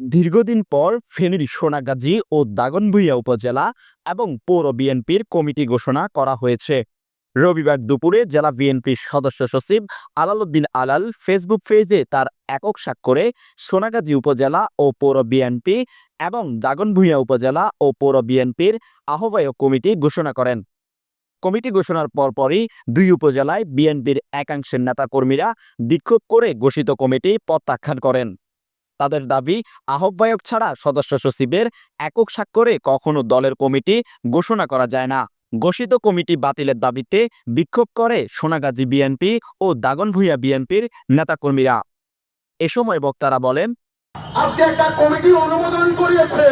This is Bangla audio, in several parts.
দীর্ঘদিন পর ফেনীর সোনাগাজী ও দাগনভূঞা উপজেলা এবং পৌর বিএনপির কমিটি ঘোষণা করা হয়েছে। রবিবার দুপুরে জেলা বিএনপির সদস্য সচিব আলালউদ্দিন আলাল ফেসবুক পেজে তার একক স্বাক্ষরে সোনাগাজী উপজেলা ও পৌর বিএনপি এবং দাগনভূঞা উপজেলা ও পৌর বিএনপির আহ্বায়ক কমিটি ঘোষণা করেন। কমিটি ঘোষণার পরপরই দুই উপজেলায় বিএনপির একাংশের নেতাকর্মীরা বিক্ষোভ করে ঘোষিত কমিটি প্রত্যাখ্যান করেন। তাদের দাবি, আহ্বায়ক ছাড়া সদস্য সচিবের একক স্বাক্ষরে কখনো দলের কমিটি ঘোষণা করা যায় না। ঘোষিত কমিটি বাতিলের দাবিতে বিক্ষোভ করে সোনাগাজী বিএনপি ও দাগনভূঞা বিএনপির নেতাকর্মীরা। এ সময় বক্তারা বলেন, আজকে একটা কমিটি অনুমোদন করিয়েছে।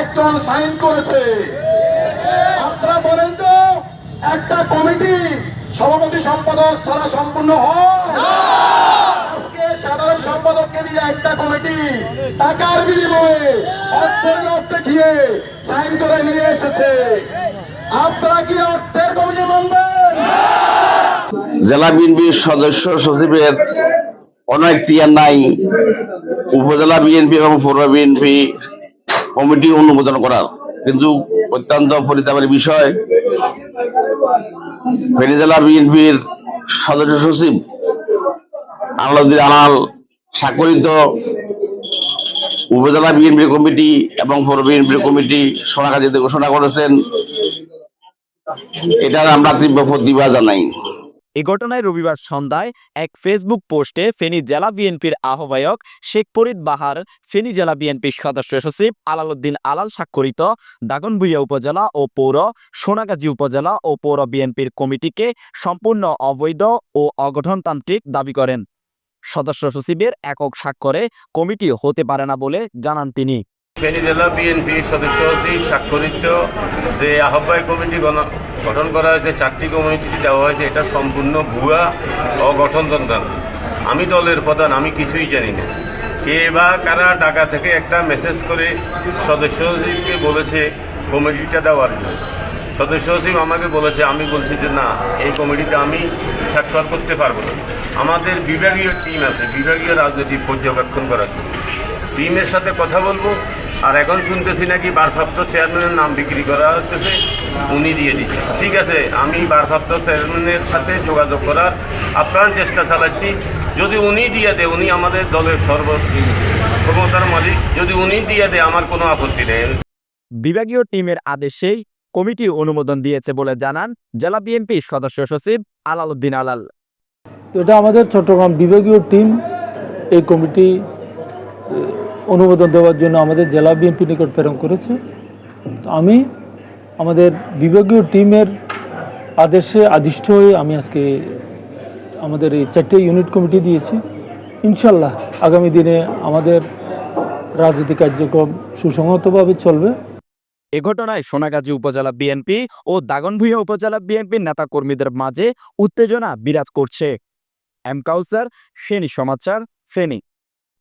একজন সাইন করেছে। আপনারা বলেন তো, একটা কমিটি সভাপতি সম্পাদক ছাড়া সম্পূর্ণ হয়? দিয়ে একটা কমিটি, টাকার বিনিময়ে অর্থের অর্থে খেয়ে সাইন করে নিয়ে এসেছে। আপনারা কি অর্থের কমিটি মানবেন? জেলা বিএনপির সদস্য সচিবের অনেক তিয়ার নাই। উপজেলা বিএনপি এবং পৌর বিএনপি কমিটি অনুমোদন করার। কিন্তু অত্যন্ত পরিতাপের বিষয়, ফেনী জেলা বিএনপির সদস্য সচিব আলাউদ্দিন আনাল স্বাক্ষরিত উপজেলা বিএনপি কমিটি এবং পৌর বিএনপি কমিটি সোনাগাজীতে ঘোষণা করেছেন। এটার আমরা তীব্র প্রতিবাদ জানাই। এ ঘটনায় রবিবার সন্ধ্যায় এক ফেসবুক পোস্টে ফেনী জেলা বিএনপির আহ্বায়ক শেখ ফরিদ বাহার, ফেনী জেলা বিএনপির সদস্য সচিব আলালউদ্দিন আলাল স্বাক্ষরিত দাগনভূঞা উপজেলা ও পৌর, সোনাগাজী উপজেলা ও পৌর বিএনপির কমিটিকে সম্পূর্ণ অবৈধ ও অগঠনতান্ত্রিক দাবি করেন। সদস্য সচিবের একক স্বাক্ষরে কমিটি হতে পারে না বলে জানান তিনি। ফেনী জেলা বিএনপি সদস্য সচিব স্বাক্ষরিত যে আহ্বায়ক কমিটি গঠন করা হয়েছে, চারটি কমিটি দেওয়া হয়েছে, এটা সম্পূর্ণ ভুয়া অগঠনতন্ত্র আমি দলের প্রধান, আমি কিছুই জানি না। কে বা কারা ঢাকা থেকে একটা মেসেজ করে সদস্য সচিবকে বলেছে কমিটিটা দেওয়ার জন্য। সদস্য সচিব আমাকে বলেছে, আমি বলছি যে না, এই কমিটিতে আমি স্বাক্ষর করতে পারব না। আমাদের বিভাগীয় টিম আছে, বিভাগীয় রাজনীতি পর্যবেক্ষণ করার জন্য। টিমের সাথে কথা বলব, আর এখন শুনতেছি নাকি ভারপ্রাপ্ত চেয়ারম্যানের নাম বিক্রি করা হচ্ছে উনি দিয়ে দিচ্ছে। ঠিক আছে, আমি ভারপ্রাপ্ত চেয়ারম্যানের সাথে যোগাযোগ করার আপ্রাণ চেষ্টা চালাচ্ছি। যদি উনি দিয়ে দেয়, উনি আমাদের দলের সর্ব ক্ষমতার মালিক। যদি উনি দিয়ে দেয়, আমার কোনো আপত্তি নেই। বিভাগীয় টিমের আদেশেই কমিটি অনুমোদন দিয়েছে বলে জানান জেলা বিএনপির সদস্য সচিব আলালউদ্দিন আলাল। এটা আমাদের চট্টগ্রাম বিভাগীয় টিম এই কমিটি অনুমোদন দেওয়ার জন্য আমাদের জেলা বিএনপি নিকট প্রেরণ করেছে। আমি আমাদের বিভাগীয় টিমের আদেশে আদিষ্ট হয়ে আমি আজকে আমাদের এই চারটে ইউনিট কমিটি দিয়েছি। ইনশাল্লাহ আগামী দিনে আমাদের রাজনৈতিক কার্যক্রম সুসংহতভাবে চলবে। এ ঘটনায় সোনাগাজী উপজেলা বিএনপি ও দাগনভূঞা উপজেলা বিএনপির নেতাকর্মীদের মাঝে উত্তেজনা বিরাজ করছে। এম কাউসার ফেনী সমাচার ফেনী।